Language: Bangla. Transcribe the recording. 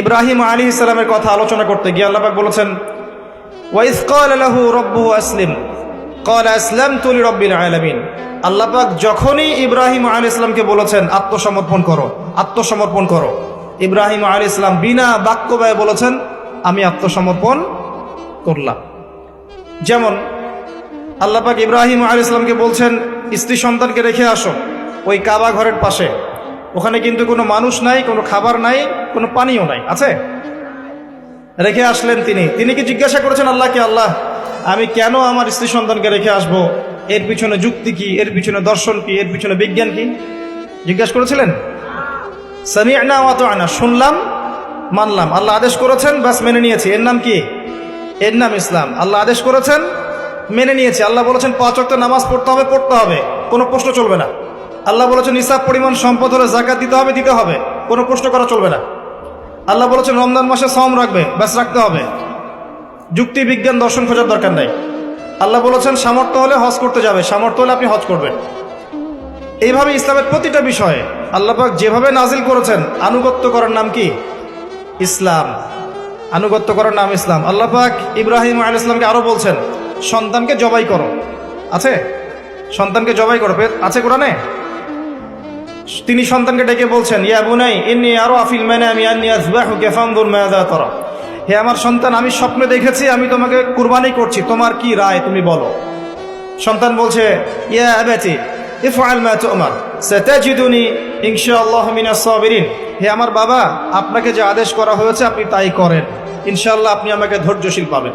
ইব্রাহিম আলী ইসলামের কথা আলোচনা করতে গিয়ে আল্লাপাক বলেছেন, ওয়াইস কল আলাহু রব্বু আল্লাপাক যখনই ইব্রাহিম আলী ইসলামকে বলেছেন, আত্মসমর্পণ করো আত্মসমর্পণ করো। ইব্রাহিম আলী ইসলাম বিনা বাক্য ব্যয় বলেছেন, আমি আত্মসমর্পণ করলাম। যেমন আল্লাপাক ইব্রাহিম আলী ইসলামকে বলছেন, স্ত্রী সন্তানকে রেখে আসো, ওই কাবা ঘরের পাশে। ওখানে কিন্তু কোনো মানুষ নাই, কোনো খাবার নাই, কোনো পানিও নাই। আছে? রেখে আসলেন তিনি। তিনি কি জিজ্ঞাসা করেছেন আল্লাহকে, আল্লাহ, আমি কেন আমার স্ত্রী সন্তানকে রেখে আসব? এর পিছনে যুক্তি কি? এর পিছনে দর্শন কি? এর পিছনে বিজ্ঞান কি? জিজ্ঞাসা করেছিলেন? আনা শুনলাম, মানলাম। আল্লাহ আদেশ করেছেন, বাস মেনে নিয়েছি। এর নাম কি? এর নাম ইসলাম। আল্লাহ আদেশ করেছেন, মেনে নিয়েছি। আল্লাহ বলেছেন, পাঁচ ওয়াক্ত নামাজ পড়তে হবে পড়তে হবে। কোনো প্রশ্ন চলবে না। আল্লাহ বলেছেন, নিসাব পরিমাণ সম্পদ হলে জাকাত দিতে হবে দিতে হবে। কোনো প্রশ্ন করা চলবে না। আল্লাহ বলেছেন, রমজান মাসে সম রাখবে, ব্যাস রাখতে হবে। যুক্তি বিজ্ঞান দর্শন খোঁজার দরকার নাই। আল্লাহ বলেছেন, সামর্থ্য হলে হজ করতে যাবে, সামর্থ্য হলে আপনি হজ করবেন। এইভাবে ইসলামের প্রতিটা বিষয়ে আল্লাপাক যেভাবে নাজিল করেছেন, আনুগত্য করার নাম কি? ইসলাম। আনুগত্য করার নাম ইসলাম। আল্লাপাক ইব্রাহিম আল ইসলামকে আরও বলছেন, সন্তানকে জবাই করো। আছে? সন্তানকে জবাই করো। আছে কোরআনে? তিনি সন্তানকে ডেকে বলছেন, ইয়া বুনাই, ইন্নি আরও আফিল মানে আমি আন্নি হে আমার সন্তান, আমি স্বপ্নে দেখেছি, আমি তোমাকে কুরবানি করছি, তোমার কি রায় তুমি বলো? সন্তান বলছে, ইয়া আবাতি, ইফআল মা তুমার, সাতাজিদুনি ইনশাআল্লাহ মিনাস সাবিরিন। হে আমার বাবা, আপনাকে যে আদেশ করা হয়েছে, আপনি তাই করেন। ইনশাআল্লাহ আপনি আমাকে ধৈর্যশীল পাবেন।